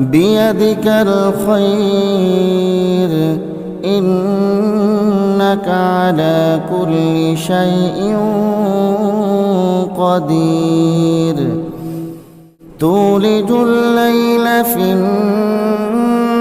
بيدك الخير إنك على كل شيء قدير. تولج الليل في النهار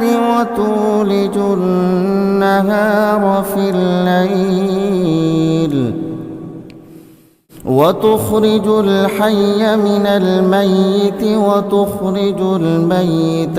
وتولج النهار في الليل. وتخرج الحي من الميت وتخرج الميت